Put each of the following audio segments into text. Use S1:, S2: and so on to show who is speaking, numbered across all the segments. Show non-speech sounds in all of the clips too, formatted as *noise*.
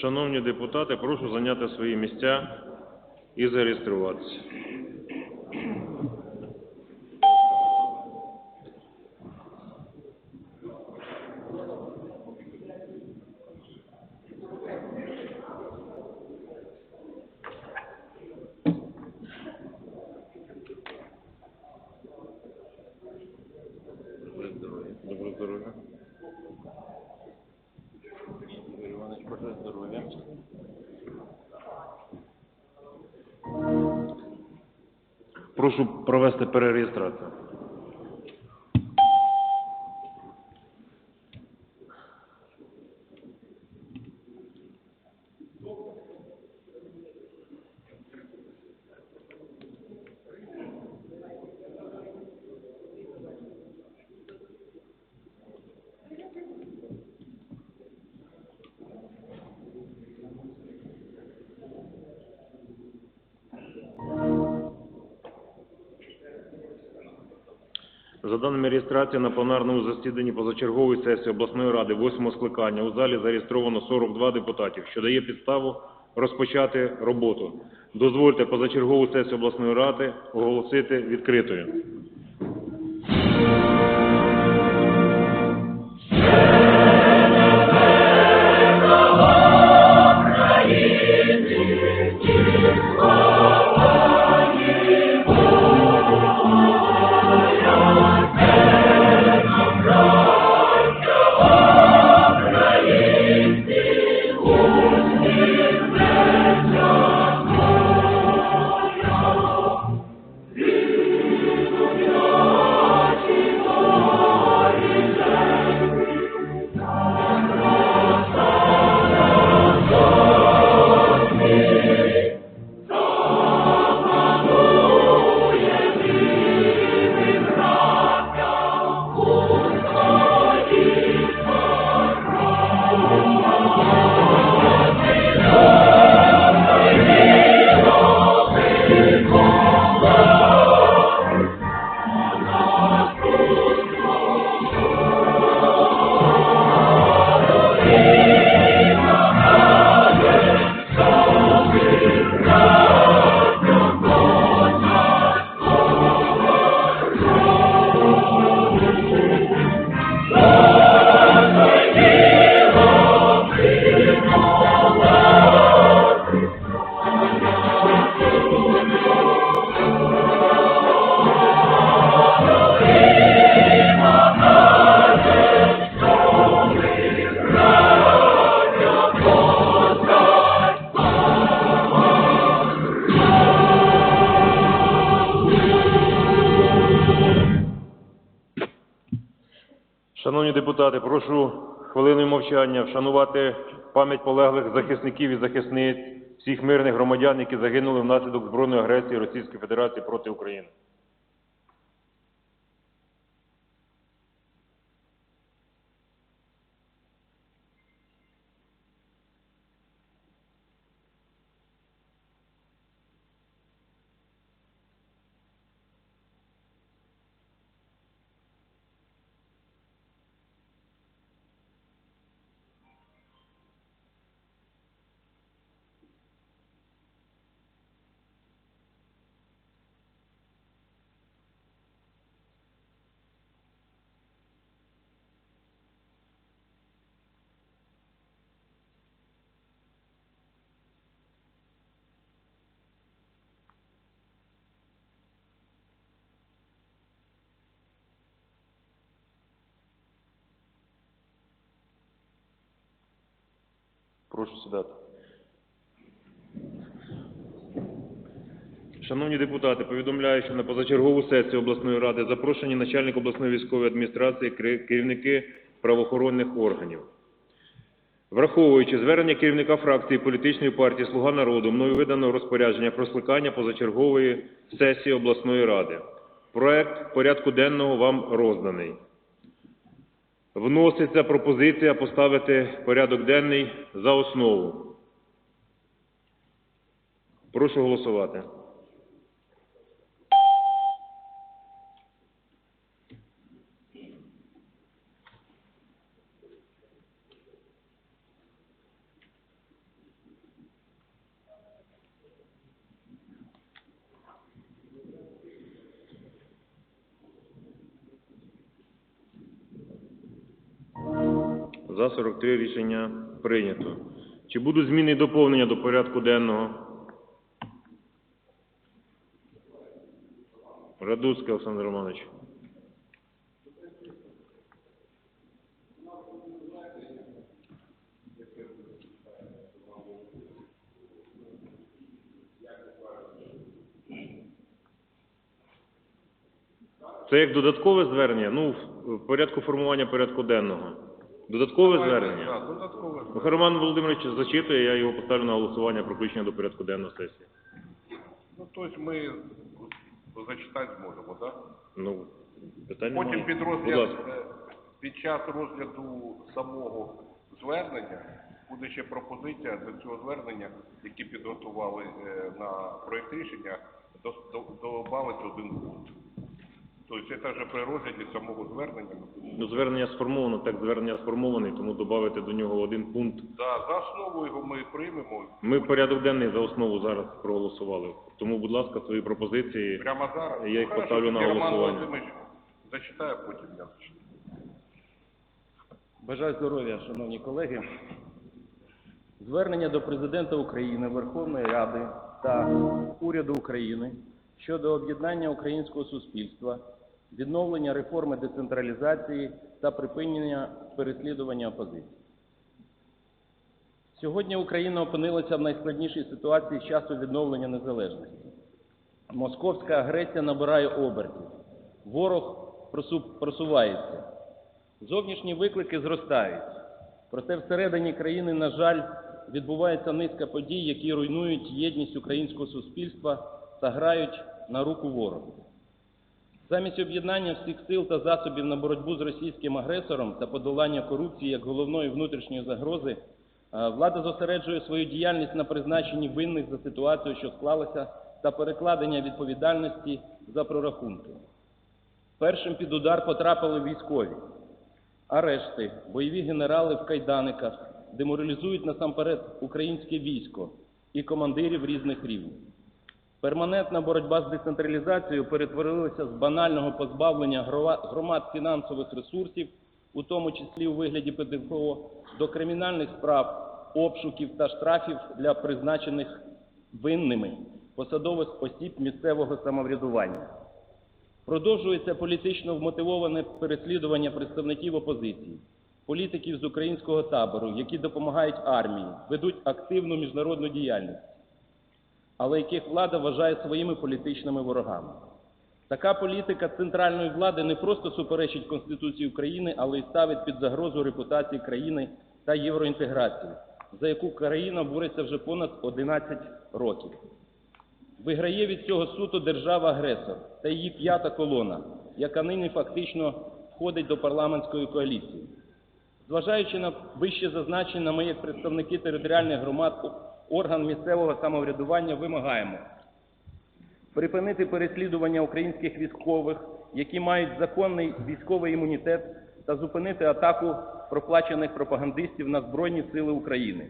S1: Шановні депутати, прошу зайняти свої місця і зареєструватися. Доброго здоров'я. Доброго здоров'я. Ігор Іванович, бажаю здоров'я. Прошу провести перереєстрацію. За даними реєстрації на пленарному засіданні позачергової сесії обласної ради восьмого скликання у залі зареєстровано 42 депутатів, що дає підставу розпочати роботу. Дозвольте позачергову сесію обласної ради оголосити відкритою. Мовчання вшанувати пам'ять полеглих захисників і захисниць всіх мирних громадян, які загинули внаслідок збройної агресії Російської Федерації проти України. Прошу сідати. Шановні депутати, повідомляю, що на позачергову сесію обласної ради запрошені начальник обласної військової адміністрації, керівники правоохоронних органів. Враховуючи звернення керівника фракції політичної партії Слуга народу, мною видано розпорядження про скликання позачергової сесії обласної ради. Проект порядку денного вам розданий. Вноситься пропозиція поставити порядок денний за основу. Прошу голосувати. За 43 рішення прийнято. Чи будуть зміни і доповнення до порядку денного? Радуцький Олександр Романович. Це як додаткове звернення? Ну, в- порядку формування порядку денного. Додаткове звернення?
S2: Так, додаткове.
S1: Ну, Роман Володимирович зачитує, я його поставлю на голосування про включення до порядку денного сесії.
S2: Ну, тобто ми зачитати зможемо, так?
S1: Ну, питань
S2: Потім під розгляд, е, під час розгляду самого звернення буде ще пропозиція до цього звернення, які підготували е, на проєкт рішення, додати один пункт. Тобто це вже при розгляді самого звернення.
S1: Ну, звернення сформовано, так звернення сформований, тому додати до нього один пункт.
S2: Да, за основу його ми приймемо.
S1: Ми порядок денний за основу зараз проголосували. Тому, будь ласка, свої пропозиції.
S2: Прямо зараз.
S1: Я їх
S2: Ну, хорошо,
S1: поставлю на голосування.
S2: Зачитає, потім я зачитаю.
S3: Бажаю здоров'я, шановні колеги. Звернення до Президента України, Верховної Ради та уряду України щодо об'єднання українського суспільства, відновлення реформи децентралізації та припинення переслідування опозиції. Сьогодні Україна опинилася в найскладнішій ситуації з часу відновлення незалежності. Московська агресія набирає обертів. Ворог просувається. Зовнішні виклики зростають. Проте всередині країни, на жаль, відбувається низка подій, які руйнують єдність українського суспільства та грають на руку ворогу. Замість об'єднання всіх сил та засобів на боротьбу з російським агресором та подолання корупції як головної внутрішньої загрози, е, влада зосереджує свою діяльність на призначенні винних за ситуацію, що склалася, та перекладення відповідальності за прорахунки. Першим під удар потрапили військові. Арешти, бойові генерали в кайданиках деморалізують насамперед українське військо і командирів різних рівнів. Перманентна боротьба з децентралізацією перетворилася з банального позбавлення громад фінансових ресурсів, у тому числі у вигляді ПДФО, до кримінальних справ, обшуків та штрафів для призначених винними посадових осіб місцевого самоврядування. Продовжується політично вмотивоване переслідування представників опозиції, політиків з українського табору, які допомагають армії, ведуть активну міжнародну діяльність, але яких влада вважає своїми політичними ворогами. Така політика центральної влади не просто суперечить Конституції України, але й ставить під загрозу репутації країни та євроінтеграцію, за яку країна бореться вже понад 11 років. Виграє від цього суто держава-агресор та її п'ята колона, яка нині фактично входить до парламентської коаліції. Зважаючи на вище зазначення, ми, як представники територіальних громад, орган місцевого самоврядування, вимагаємо припинити переслідування українських військових, які мають законний військовий імунітет, та зупинити атаку проплачених пропагандистів на Збройні Сили України,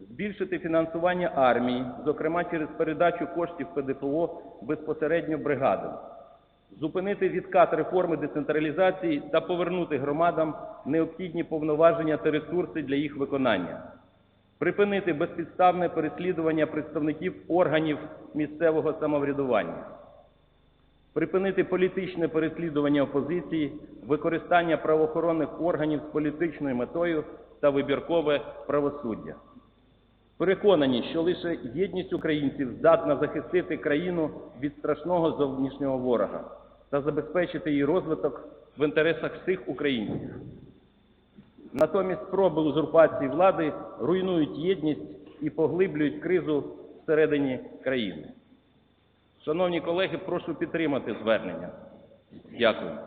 S3: збільшити фінансування армії, зокрема через передачу коштів ПДФО безпосередньо бригадам, зупинити відкат реформи децентралізації та повернути громадам необхідні повноваження та ресурси для їх виконання, припинити безпідставне переслідування представників органів місцевого самоврядування, припинити політичне переслідування опозиції, використання правоохоронних органів з політичною метою та вибіркове правосуддя. Переконані, що лише єдність українців здатна захистити країну від страшного зовнішнього ворога та забезпечити її розвиток в інтересах всіх українців. Натомість спроби узурпації влади руйнують єдність і поглиблюють кризу всередині країни. Шановні колеги, прошу підтримати звернення. Дякую.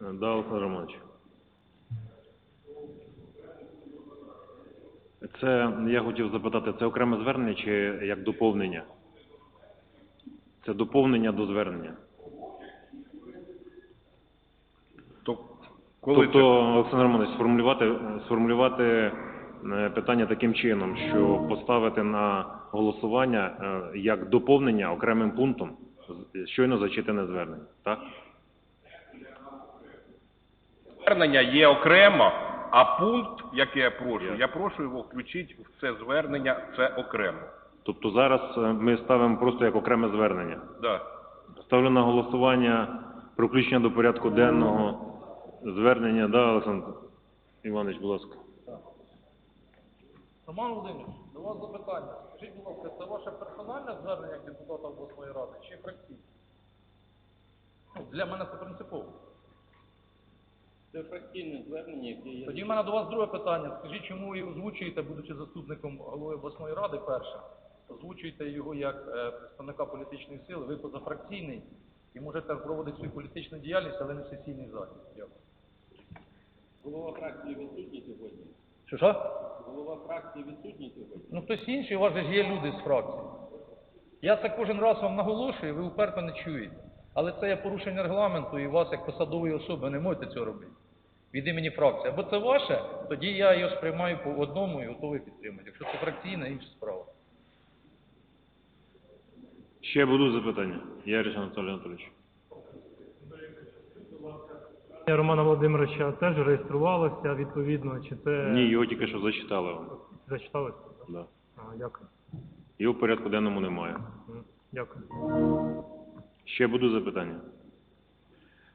S1: Да, Олександр Романович. Це, я хотів запитати, це окреме звернення чи як доповнення? Це доповнення до звернення.
S2: Коли
S1: Тобто, Олександр Романович, сформулювати, сформулювати е, питання таким чином, що поставити на голосування е, як доповнення окремим пунктом щойно зачитане звернення. Так?
S2: звернення є окремо, А пункт, який я прошу,
S1: Я-
S2: я прошу його включити в це звернення, це окремо.
S1: Тобто зараз е, ми ставимо просто як окреме звернення.
S2: Да.
S1: Ставлю на голосування про включення до порядку денного звернення. Да, Олександр Іванович, будь ласка.
S4: Роман Володимирович, до вас запитання. Скажіть, будь ласка, це ваше персональне звернення як депутата обласної ради чи фракційне? Ну, для мене це принципово.
S3: Це фракційне звернення, яке є.
S4: Тоді в мене до вас друге питання. Скажіть, чому ви озвучуєте, будучи заступником голови обласної ради, перше, озвучуєте його як е, представника політичної сили, ви позафракційний і можете проводити свою політичну діяльність, але не в сесійній залі. Дякую.
S3: Голова фракції відсутній сьогодні.
S4: Що що?
S3: Голова фракції відсутній сьогодні.
S4: Ну хтось інший, у вас же ж є люди з фракції. Я це кожен раз вам наголошую, ви уперто не чуєте. Але це є порушення регламенту, і вас, як посадової особи, не можете цього робити. Від імені фракції. Або це ваше, тоді я його сприймаю по одному і готовий підтримати. Якщо це фракційна, інша справа.
S1: Ще будуть запитання? Яриш Анатолій Анатолійович.
S5: Романа Володимировича теж реєструвалося відповідно, чи це
S1: Ні, його тільки що зачитали вам.
S5: зачиталося?
S1: Да.
S5: Дякую.
S1: Його в порядку денному немає.
S5: М, Дякую.
S1: Ще будуть запитання?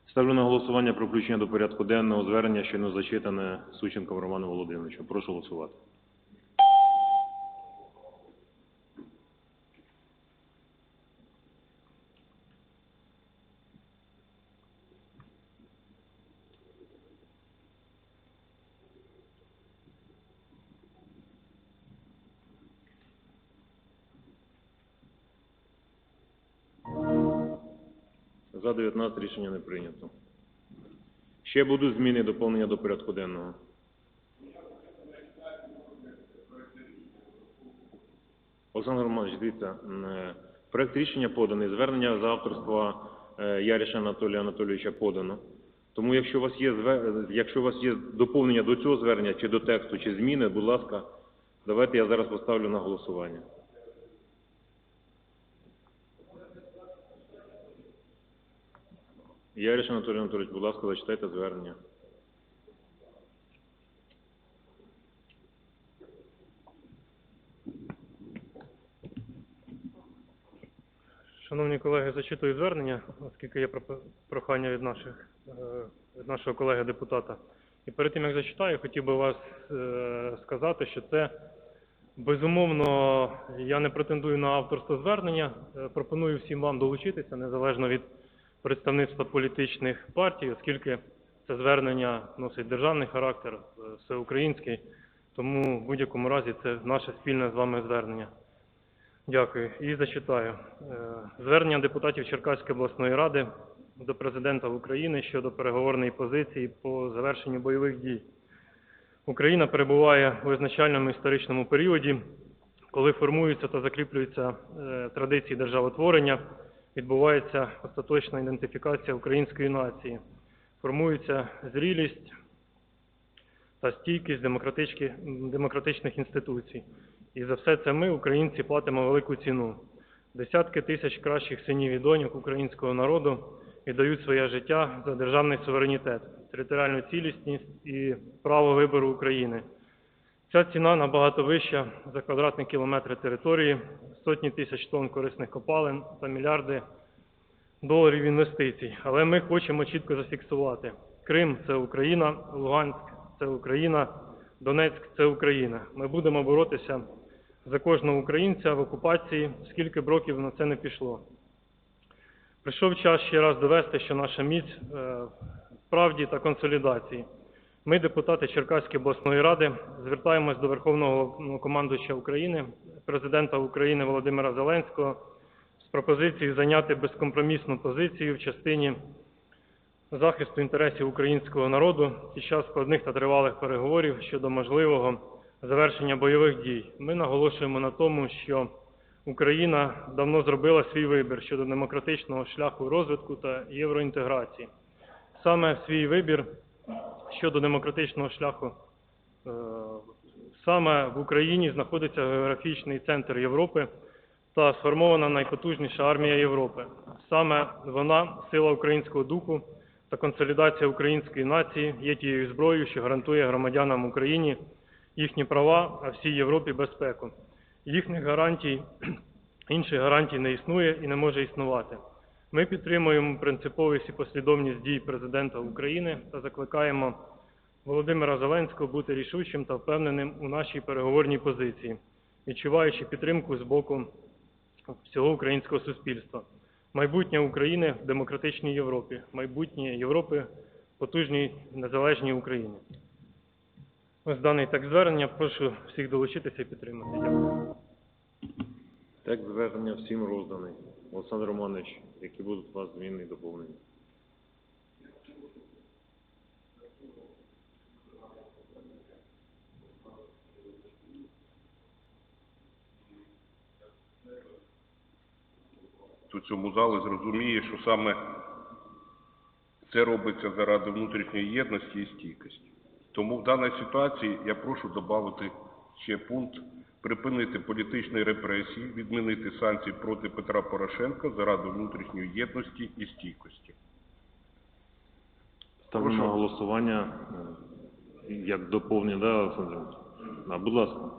S1: Ставлю на голосування про включення до порядку денного звернення, щойно зачитане Сученком Романом Володимировичем. Прошу голосувати. Не прийнято. Ще будуть зміни доповнення до порядку денного. Олександр Романович, дивіться, е, проект рішення поданий, звернення за авторства е, Яриша Анатолія Анатолійовича подано. Тому якщо у вас є якщо у вас є доповнення до цього звернення, чи до тексту, чи зміни, будь ласка, давайте я зараз поставлю на голосування. Яриш Анатолій Анатолійович, будь ласка, зачитайте звернення.
S5: Шановні колеги, зачитую звернення, оскільки є прохання від наших е, від нашого колеги депутата. І перед тим як зачитаю, хотів би вас е, сказати, що це безумовно я не претендую на авторство звернення. Е, Пропоную всім вам долучитися незалежно від представництва політичних партій, оскільки це звернення носить державний характер, е, всеукраїнський. Тому в будь-якому разі це наше спільне з вами звернення. Дякую. І зачитаю. Е, Звернення депутатів Черкаської обласної ради до президента України щодо переговорної позиції по завершенню бойових дій. Україна перебуває у визначальному історичному періоді, коли формуються та закріплюються е, традиції державотворення, відбувається остаточна ідентифікація української нації, формується зрілість та стійкість демократичних інституцій. І за все це ми, українці, платимо велику ціну. Десятки тисяч кращих синів і доньок українського народу віддають своє життя за державний суверенітет, територіальну цілісність і право вибору України. Ця ціна набагато вища за квадратний кілометр території, сотні тисяч тонн корисних копалин та мільярди доларів інвестицій. Але ми хочемо чітко зафіксувати: Крим це Україна, Луганськ це Україна, Донецьк це Україна. Ми будемо боротися за кожного українця в окупації, скільки б років на це не пішло. Прийшов час ще раз довести, що наша міць е, правді та консолідації. Ми, депутати Черкаської обласної ради, звертаємось до Верховного командуюча України, президента України Володимира Зеленського з пропозицією зайняти безкомпромісну позицію в частині захисту інтересів українського народу під час складних та тривалих переговорів щодо можливого завершення бойових дій. Ми наголошуємо на тому, що Україна давно зробила свій вибір щодо демократичного шляху розвитку та євроінтеграції. Саме свій вибір щодо демократичного шляху е, саме в Україні знаходиться географічний центр Європи та сформована найпотужніша армія Європи. Саме вона, сила українського духу, та консолідація української нації є тією зброєю, що гарантує громадянам України їхні права, а всій Європі безпеку. Їхніх гарантій, *clears throat* інших гарантій не існує і не може існувати. Ми підтримуємо принциповість і послідовність дій президента України та закликаємо Володимира Зеленського бути рішучим та впевненим у нашій переговорній позиції, відчуваючи підтримку з боку всього українського суспільства. Майбутнє України в демократичній Європі, майбутнє Європи потужній незалежній Україні. Ось даний текст звернення. Прошу всіх долучитися і підтримати. Дякую.
S1: Текст звернення всім розданий. Олександр Романович, які будуть у вас зміни і доповнення?
S2: У цьому залі зрозуміє, що саме це робиться заради внутрішньої єдності і стійкості. Тому в даній ситуації я прошу додати ще пункт припинити політичні репресії, відмінити санкції проти Петра Порошенка заради внутрішньої єдності і стійкості.
S1: Ставлю
S2: Прошу.
S1: на голосування е, як доповнення, да, Олександр будь ласка.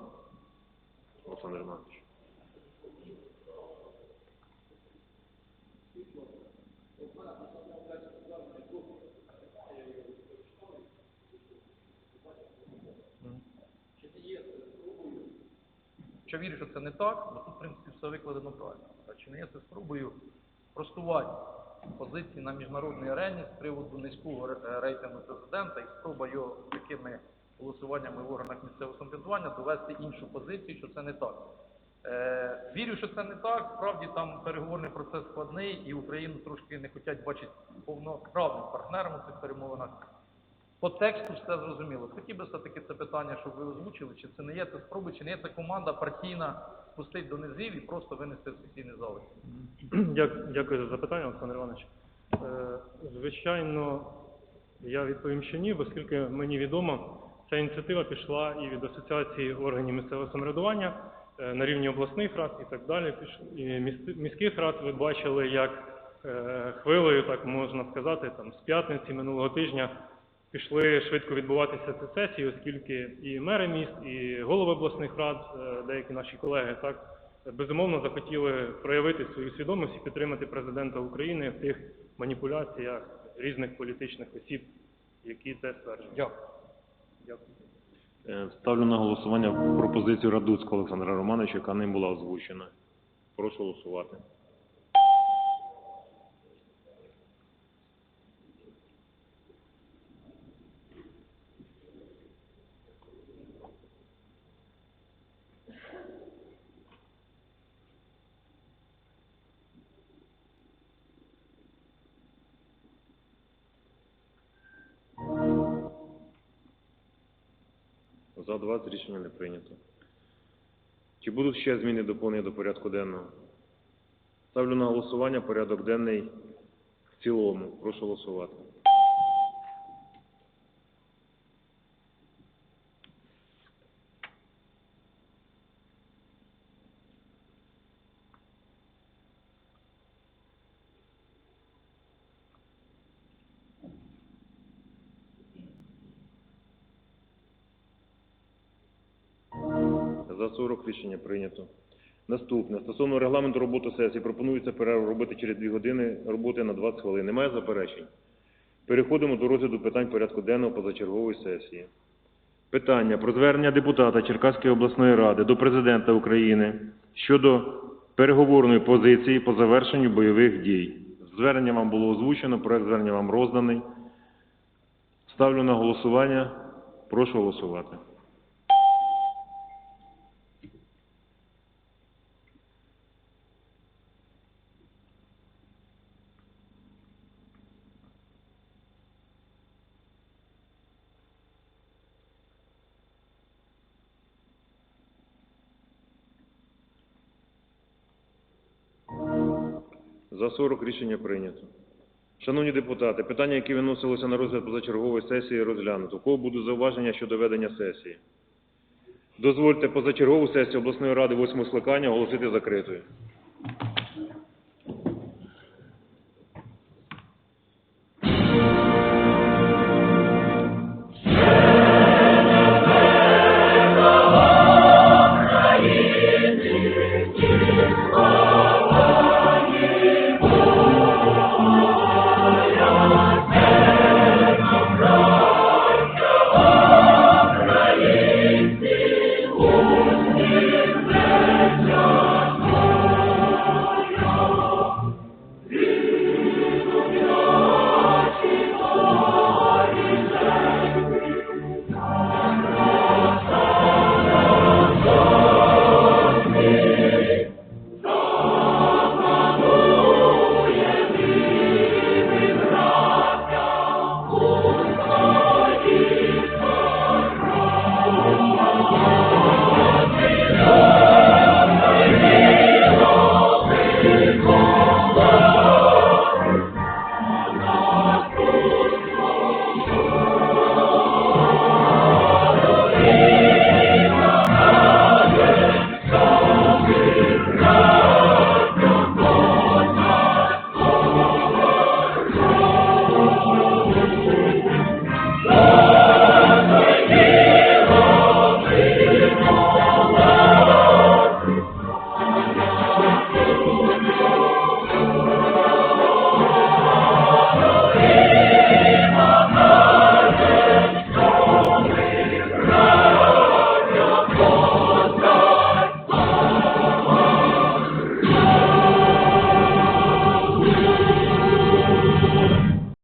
S1: Олександр Іванович.
S4: Що вірю, що це не так, бо тут, в принципі, все викладено правильно. Чи є це спробую простувати позиції на міжнародній арені з приводу низького е, рейтингу президента і спроба його такими голосуваннями в органах місцевого самоврядування довести іншу позицію, що це не так. Е, вірю, що це не так. Справді там переговорний процес складний, і Україну трошки не хочуть бачити повноправним партнером у цих перемовинах. По тексту все зрозуміло. Хотів би все-таки це питання, щоб ви озвучили, чи це не є це спроби, чи не є це команда партійна спустить до низів і просто винести в сесійний зал. *clears throat*
S5: Дякую за запитання, Олександр Іванович. Е, Звичайно, я відповім, що ні, оскільки мені відомо, ця ініціатива пішла і від Асоціації органів місцевого самоврядування е, на рівні обласних рад і так далі. І міс- міських рад ви бачили, як е, хвилею, так можна сказати, там з п'ятниці минулого тижня пішли швидко відбуватися ці сесії, оскільки і мери міст, і голови обласних рад, е, деякі наші колеги, так безумовно захотіли проявити свою свідомість і підтримати президента України в тих маніпуляціях різних політичних осіб, які це стверджують.
S4: Дякую.
S5: Дякую.
S1: Е, Ставлю на голосування пропозицію Радуцького Олександра Романовича, яка ним була озвучена. Прошу голосувати. За 20 рішення не прийнято. Чи будуть ще зміни доповнення до порядку денного? Ставлю на голосування порядок денний в цілому. Прошу голосувати. За 40 рішення прийнято. Наступне. Стосовно регламенту роботи сесії пропонується перерву робити через 2 години роботи на 20 хвилин. Немає заперечень? Переходимо до розгляду питань порядку денного позачергової сесії. Питання про звернення депутата Черкаської обласної ради до президента України щодо переговорної позиції по завершенню бойових дій. Звернення вам було озвучено, проект звернення вам розданий. Ставлю на голосування. Прошу голосувати. 40 рішення прийнято. Шановні депутати, питання, які виносилися на розгляд позачергової сесії, розглянуто. У кого будуть зауваження щодо ведення сесії? Дозвольте позачергову сесію обласної ради 8 скликання оголосити закритою.